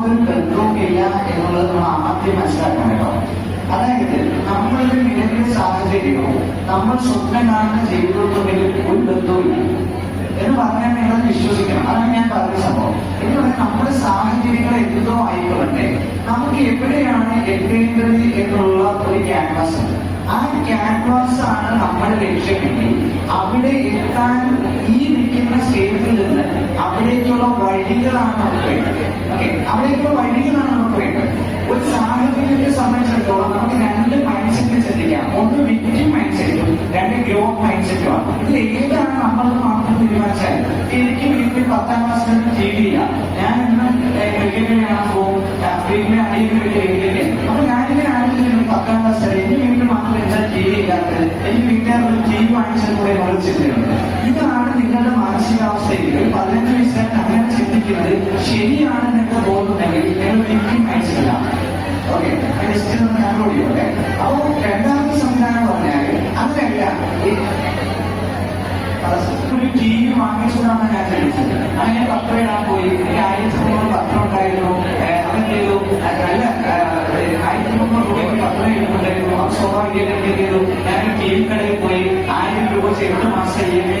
യാതൊരു ബന്ധവുമില്ല എന്നുള്ളത് നമ്മൾ ആദ്യം മനസ്സിലാക്കണം കേട്ടോ. അതായത് നമ്മളൊരു നിലവിലെ സാഹചര്യവും നമ്മൾ സ്വപ്നം കാണുന്ന ജീവിതവും തമ്മിൽ ഒരു ബന്ധവുമില്ല എന്ന് പറഞ്ഞാൽ നിങ്ങൾ വിശ്വസിക്കണം. അതാണ് ഞാൻ പറഞ്ഞ സംഭവം. എന്ന് പറഞ്ഞാൽ നമ്മുടെ സാഹചര്യങ്ങൾ എന്തോ ആയിക്കൊള്ളട്ടെ. നമുക്ക് എവിടെയാണ് എത്തേണ്ടത് എന്നുള്ള ഒരു ക്യാൻവാസ് ഉണ്ട്. ആ ക്യാൻവാസ് ആണ് നമ്മുടെ ലക്ഷ്യമെങ്കിൽ അവിടെ എത്താൻ ഈ നിൽക്കുന്ന സ്റ്റേറ്റിൽ നിന്ന് അവിടേക്കുള്ള വഴികളാണ് നമുക്ക് വേണ്ടത് ഓക്കെ അവിടേക്കുള്ള വഴികളാണ് നമുക്ക് വേണ്ടത് ഒരു സാഹചര്യത്തെ സംബന്ധിച്ചിടത്തോളം നമുക്ക് രണ്ട് മൈൻഡ് സെറ്റ് ചിന്തിക്കാം. ഒന്ന് വിക്ടിം മൈൻഡ് സെറ്റും രണ്ട് ഗ്രോത്ത് മൈൻഡ് സെറ്റുമാണ് ഇതിൽ ഏതാണ് നമ്മൾ മാത്രം തീരുമാനിച്ചാൽ എനിക്ക് വീട്ടിൽ പത്താം ക്ലാസ്സിൽ ടി ഞാൻ ഇന്ന് ക്രിക്കറ്റ് കാണാൻ പോകും. വീട്ടിലെ അടിയിൽ അപ്പൊ ഞാനിങ്ങനെ ആലോചിക്കുന്നു പത്താം ക്ലാസ് എന്റെ വീട്ടിൽ മാത്രം എന്താ ടി വി ഇല്ലാത്തത്? എനിക്ക് വീട്ടുകാർ ഒരു ടി വി വാങ്ങിച്ചത് കൂടെ ചിന്തയുണ്ട് ഇതാണ് മാനസികാവസ്ഥയിൽ പതിനഞ്ച് വയസ്സുകാരൻ അങ്ങനെ ചിന്തിക്കുന്നത് ശരിയാണെന്നൊക്കെ തോന്നുന്നെങ്കിൽ നിങ്ങൾ ഒരിക്കലും സെറ്റാണ് ഓക്കെ ജസ്റ്റ് ഒന്ന് കൺട്രോൾ ചെയ്യോട്ടെ അപ്പൊ രണ്ടാമത്തെ സംവിധാനം പറഞ്ഞാൽ അതല്ല ഒരു ടി വി വാങ്ങിച്ചതാണ് ഞാൻ ചോദിച്ചത്. അങ്ങനെ പത്രം ഇടാൻ പോയി എനിക്ക് ആയിരത്തി മുന്നൂറ് പത്രം ഉണ്ടായിരുന്നു അഹ് നല്ല ഏഹ് ആയിരത്തി മുന്നൂറ് രൂപയ്ക്ക് പത്രം ഇടുന്നുണ്ടായിരുന്നു സ്വാഭാവികം എന്ത് ചെയ്തു? ഞാൻ ടി വി കടയിൽ പോയി ആയിരം രൂപ വെച്ച് മാസം ഇ എം ഐ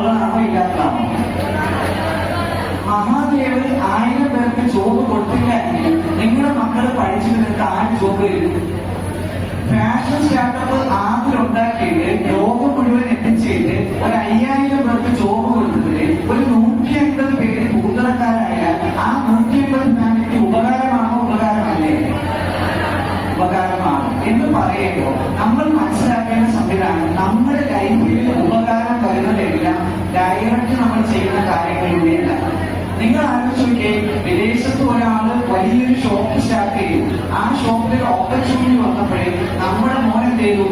ജോബ് കൊടുത്തില്ല നിങ്ങളുടെ മക്കൾ പഠിച്ചു നിന്നിട്ട് ആര് ജോബ് ഫാഷൻ സ്റ്റാർട്ടപ്പ് ആദ്യം ഉണ്ടാക്കിയിട്ട് ഒരു വന്നപ്പോഴേ നമ്മുടെ മോൻ എന്ത് ചെയ്തു?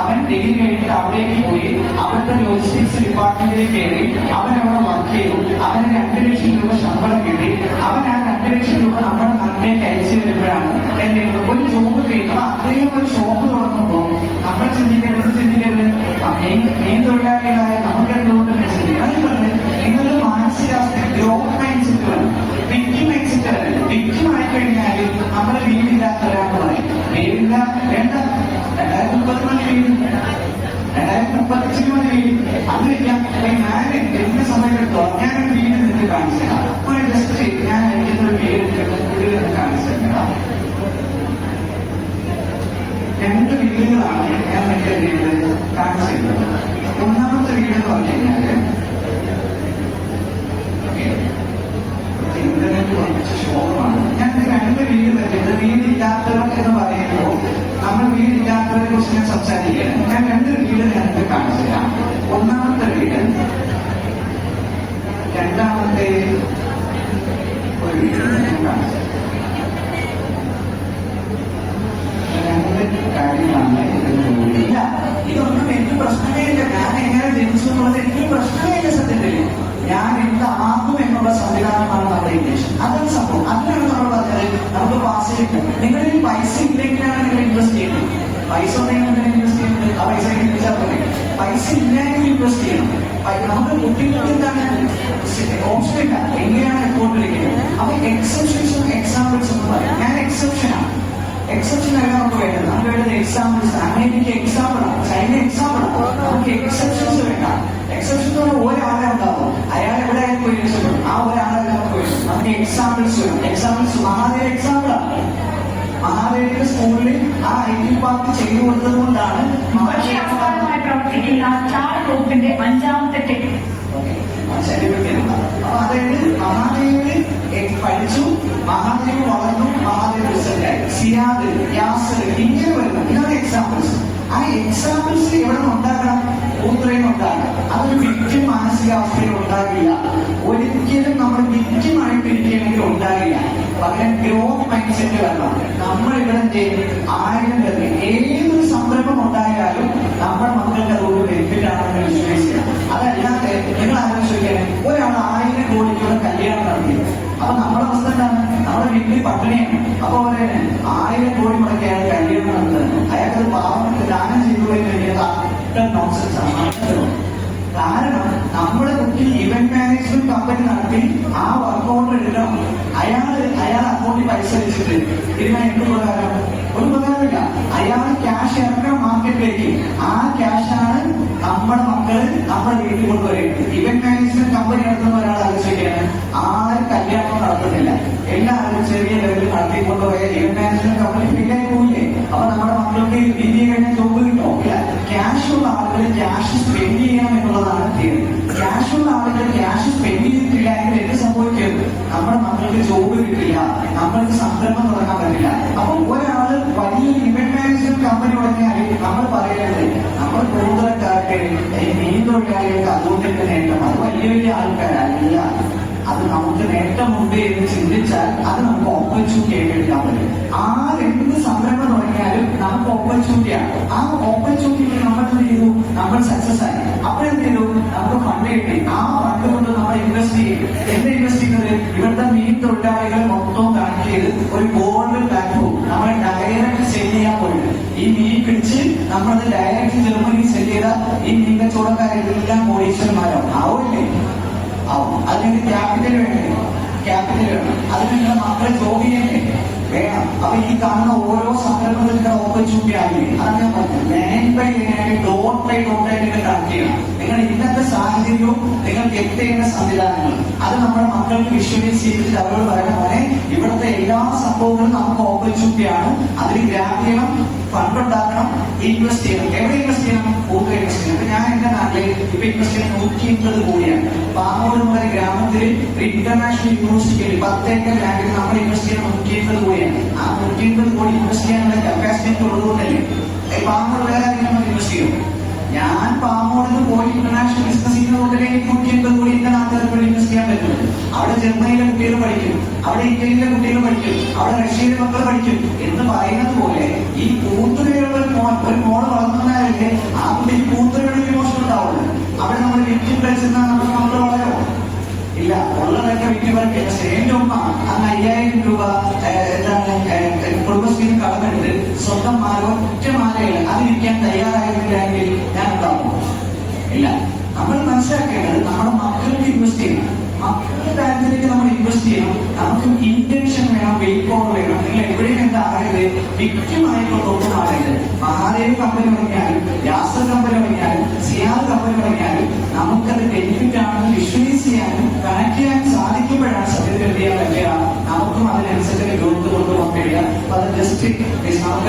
അവൻ ഡിഗ്രി കഴിഞ്ഞിട്ട് അവിടേക്ക് പോയി അവിടുത്തെ ലോജിസ്റ്റിക്സ് ഡിപ്പാർട്ട്മെന്റിലേക്ക് കയറി അവൻ അവിടെ വർക്ക് ചെയ്തു. അവന് രണ്ട് ലക്ഷം രൂപ ശമ്പളം കിട്ടി. അവൻ ആ രണ്ട് ലക്ഷം രൂപ നമ്മുടെ നാട്ടിലേക്ക് അയച്ചു വരുമ്പോഴാണ് എന്റെ ഒരു ജോബ് കഴിയുമ്പോൾ അത്രയും ഒരു ഷോപ്പ് തുറക്കുമ്പോൾ നമ്മൾ ചിന്തിക്കേണ്ടത് മെയിൻ മെയിൻ തൊഴിലാളികളായ നമുക്ക് എന്റെ വീട് കാണിച്ചിരുന്നത് ഒന്നാമത്തെ വീട് എന്ന് പറഞ്ഞു ഞാൻ രണ്ട് വീട് പറ്റിയത് എന്ന് പറയുമ്പോൾ നമ്മൾ വീടില്ലാത്തവരെ കുറിച്ച് ഞാൻ സംസാരിക്കുകയാണ്. ഞാൻ രണ്ട് വീട് അതിനാണ് നമ്മൾ പറഞ്ഞത്. നമുക്ക് പാസ് ചെയ്യും നിങ്ങളിൽ പൈസ ഇല്ലെങ്കിലാണ് നിങ്ങൾ ഇൻവെസ്റ്റ് ചെയ്യുന്നത്. പൈസ ഉണ്ടെങ്കിൽ ഇൻവെസ്റ്റ് ചെയ്യുന്നത്. ആ പൈസ ഇൻവെസ്റ്റ് പൈസ ഇല്ലെങ്കിൽ ഇൻവെസ്റ്റ് ചെയ്യണം. നമ്മുടെ കുട്ടികൾക്ക് എന്താണ്? ഓപ്ഷൻ ഇല്ല. എങ്ങനെയാണ് അക്കൗണ്ട് വിളിക്കുന്നത് അപ്പൊ എക്സെപ്ഷൻസും എക്സാമ്പിൾസും പറയും ഞാൻ എക്സെപ്ഷനാണ് എക്സെപ്ഷൻ അല്ല നമുക്ക് വേണ്ടത്. നമുക്ക് വേണ്ടത് എക്സാമ്പിൾസ് അമേരിക്ക എക്സാമ്പിൾ ആണ്. ചൈന എക്സാമ്പിൾ ആണ്. നമുക്ക് എക്സെപ്ഷൻസ് വേണ്ട. എക്സെപ്ഷൻ എന്ന് പറഞ്ഞാൽ ഒരാളെ ഉണ്ടാവും. അയാൾ എവിടെ പോയി ആ ഒരാളെ നമുക്ക് എക്സാമ്പിൾസ് വേണം എക്സാമ്പിൾസ് മഹാദേവ എക്സാമ്പിളാണ് മഹാദേവിന്റെ സ്കൂളിൽ ആ ഐ ടി പാർക്ക് ചെയ്തു കൊടുത്തത് കൊണ്ടാണ് പ്രവർത്തിക്കുന്ന ചാർ ഗ്രൂപ്പിന്റെ അഞ്ചാമത്തെ ടെക് ശരീരത്തിലുള്ള അപ്പൊ അതായത് മഹാദേവ് പിയാവ് യാസർ ഇങ്ങനെ വരുന്ന ഇതാണ് എക്സാമ്പിൾസ് ആ എക്സാമ്പിൾസ് എവിടെ ഉണ്ടാക്കണം? കൂത്രയും ഉണ്ടാക്കണം. അതൊരു വിറ്റും മാനസികാവസ്ഥയിൽ ഉണ്ടാകില്ല. ഒരിക്കലും നമ്മൾ വിറ്റുമായിട്ടിരിക്കുകയാണെങ്കിൽ ഉണ്ടാകില്ല. പകരം ഗ്രോത്ത് മൈൻഡ് സെറ്റ് വരണം നമ്മൾ ഇവിടെ ആയിരം പേർക്ക് ഏതൊരു സംരംഭം ഉണ്ടായാലും നമ്മുടെ മക്കൾക്ക് അതുകൊണ്ട് ബെനിഫിറ്റ് ആണെന്ന് വിശ്വസിക്കുക അതല്ലാതെ നിങ്ങൾ ആലോചിക്കാൻ ഒരാൾ ആയിരം കോടിക്കുള്ള കല്യാണം നടത്തി. അപ്പൊ നമ്മളെ പേർക്ക് വീട്ടിൽ പട്ടിണിയാണ്. അപ്പൊ അവരെ ആയിരം കോടി മുടക്കിയാണ് അയാൾ കല്യാണം നടത്തുന്നത് അയാൾക്ക് പാവങ്ങൾക്ക് ദാനം ചെയ്തു കാരണം നമ്മുടെ കുട്ടി ഇവന്റ് മാനേജ്മെന്റ് കമ്പനി നടത്തി ആ വർക്ക് ഓർഡർ എടുക്കണം. അയാൾ അയാൾ അക്കൗണ്ടിൽ പൈസ വെച്ചിട്ട് ഇതിനായിട്ട് ഉപകാരം? ഒരു ഉപകാരമില്ല അയാൾ ക്യാഷ് ഇറക്കണം മാർക്കറ്റിലേക്ക് ആ ക്യാഷാണ് നമ്മുടെ മക്കൾ നമ്മുടെ വീട്ടിൽ കൊണ്ടുവരേണ്ടത് ഇവന്റ് മാനേജ്മെന്റ് കമ്പനി നടത്തുന്ന ഒരാൾ ആലോചിക്കുകയാണ് ആരും കല്യാണം നടത്തുന്നില്ല. എല്ലാവരും ചെറിയ ലെവലിൽ നടത്തിക്കൊണ്ടുപോയ ഇവന്റ് മാനേജ്മെന്റ് കമ്പനി ഫില്ലായി പോയില്ലേ? അപ്പൊ നമ്മുടെ മക്കൾക്ക് ഇന്ത്യ കഴിഞ്ഞാൽ ജോബ് കിട്ടോ ഇല്ല. ക്യാഷ് ഉള്ള ആളുകൾ ക്യാഷ് സ്പെൻഡ് ചെയ്യണം എന്നുള്ളതാണ് തീരുന്നത് ക്യാഷ് ഉള്ള ആളുകൾ ക്യാഷ് സ്പെൻഡ് ചെയ്തിട്ടില്ല എങ്കിൽ എന്ത് സംഭവിക്കരുത് നമ്മുടെ മക്കൾക്ക് ജോബ് കിട്ടില്ല. നമ്മൾക്ക് സംരംഭം തുടങ്ങാൻ പറ്റില്ല. നമ്മൾ പറയുന്നത് നമ്മൾ കൂടുതലക്കാർക്ക് മീൻ തൊഴിലാളികൾക്ക് അതുകൊണ്ടൊക്കെ നേട്ടം അത് വലിയ വലിയ ആൾക്കാരല്ല. അത് നമുക്ക് നേട്ടമുണ്ട് എന്ന് ചിന്തിച്ചാൽ അത് നമുക്ക് ഓപ്പർച്യൂണിറ്റി ആയിട്ട് എടുക്കാൻ പറ്റും. ആരെന്ത് സംരംഭം തുടങ്ങിയാലും നമുക്ക് ഓപ്പർച്യൂണിറ്റിയാണ് ആ ഓപ്പർച്യൂണിറ്റി നമ്മൾ ചെയ്തു? നമ്മൾ സക്സസ് ആയി. നമ്മളത് ഡയറക്റ്റ് ജർമ്മനി സെറ്റ് ചെയ്ത ഈ മീൻ കച്ചവടക്കാരെല്ലാം കോടീശ്വരന്മാരാവും ആവില്ലേ? ആവും. അതിന് ക്യാപിറ്റൽ വേണ്ടേ? ക്യാപിറ്റൽ വേണം. അതിന് നിങ്ങളുടെ മക്കളെ ജോബ് ചെയ്യണ്ടേ? വേണം. അപ്പൊ ഈ കാണുന്ന ഓരോ സംരംഭത്തിന്റെ ഓപ്പർച്യൂണിറ്റി ആകില്ലേ അതാണ് ഞാൻ നിങ്ങൾ ഇന്നത്തെ സാഹചര്യവും നിങ്ങൾക്ക് എത്തേണ്ട സംവിധാനങ്ങൾ അത് നമ്മുടെ മക്കൾക്ക് വിഷ്വലൈസ് ചെയ്തിട്ട് അവരോട് പറയുന്ന പോലെ ഇവിടുത്തെ എല്ലാ സംഭവങ്ങളും നമുക്ക് ഓപ്പർച്യൂണിറ്റിയാണ് അതിൽ ഗ്രാബ് ചെയ്യണം ഫണ്ട് ഉണ്ടാക്കണം ഇൻവെസ്റ്റ് ചെയ്യണം. എവിടെ ഇൻവെസ്റ്റ് ചെയ്യണം? കൂടുതൽ ഇൻവെസ്റ്റ് ചെയ്യണം. ഞാൻ എന്റെ നാട്ടിൽ ഇപ്പൊ ഇൻവെസ്റ്റ് ചെയ്യുന്നത് നൂറ്റി അമ്പത് കോടിയാണ്. പാങ്ങോട് മുതൽ ഗ്രാമത്തിൽ ഇന്റർനാഷണൽ യൂണിവേഴ്സിറ്റിയിൽ പത്ത് ഏക്കർ ലാൻഡിൽ നമ്മൾ ഇൻവെസ്റ്റ് ചെയ്യണം നൂറ്റി അമ്പത് കോടിയാണ്. ആ നൂറ്റി അമ്പത് കോടി ഇൻവെസ്റ്റ് ചെയ്യാനുള്ള കപ്പാസിറ്റി ഉള്ളതുകൊണ്ടല്ലേ? പാങ്ങോട് ഞാൻ പാങ്ങോട് പോയി ഇന്റർനാഷണൽ ബിസിനസ് എനിക്ക് നൂറ്റി എൺപത് കോടി എന്റെ ഇൻവെസ്റ്റ് ചെയ്യാൻ പറ്റും. അവിടെ ജർമ്മനിയിലെ കുട്ടികൾ പഠിക്കും അവിടെ ഇറ്റലിയിലെ കുട്ടികൾ പഠിക്കും അവിടെ റഷ്യയിലെ മക്കൾ പഠിക്കും എന്ന് പറയുന്നത് പോലെ ഈ കൂത്തുകയുള്ള ഒരു മോൾ വളർത്തുന്നതല്ലേ ആ കുട്ടിക്ക് കൂത്തുകയുള്ള ഇമോഷൻ ഉണ്ടാവുള്ളൂ. അവിടെ നമ്മൾ വിറ്റും നമ്മുടെ മക്കൾ വളരോ? ഇല്ല ഉള്ളതൊക്കെ വിറ്റ് പറയും പക്ഷേ എന്റെ ഉമ്മ അന്ന് അയ്യായിരം രൂപ എന്താണ് കുടുംബശ്രീന്ന് കടമെടുത്ത് സ്വന്തം മാല ഒറ്റ മാലയിൽ അത് വിൽക്കാൻ ഉണ്ടാവും ഇല്ല നമ്മൾ മനസ്സിലാക്കേണ്ടത് നമ്മുടെ മക്കൾക്ക് ഇൻവെസ്റ്റ് ചെയ്യണം. മക്കളുടെ കാര്യത്തിലേക്ക് നമ്മൾ ഇൻവെസ്റ്റ് ചെയ്യണം. നമുക്ക് ഇന്റൻഷൻ വേണം വെയിറ്റ് പവർ വേണം. നിങ്ങൾ എവിടെയും എന്താ ആകരുത് വിക്റ്റിമായിക്കൊണ്ടൊന്നും ആകരുത് മഹാദേവ് കമ്പനി തുടങ്ങിയാലും യാസർ കമ്പനി തുടങ്ങിയാലും സിയാർ കമ്പനി തുടങ്ങിയാലും നമുക്കത് ബെനിഫിറ്റ് ആണെന്ന് വിശ്വസ് ചെയ്യാനും കണക്ട് ചെയ്യാനും സാധിക്കുമ്പോഴാണ് സത്യത്തിൽ എന്ത് ചെയ്യാൻ പറ്റുക നമുക്കും അതിനനുസരിച്ച് ഗ്രോത്ത് കൊണ്ടുപോകാൻ കഴിയുക. അപ്പൊ അത് ജസ്റ്റ് നമുക്ക്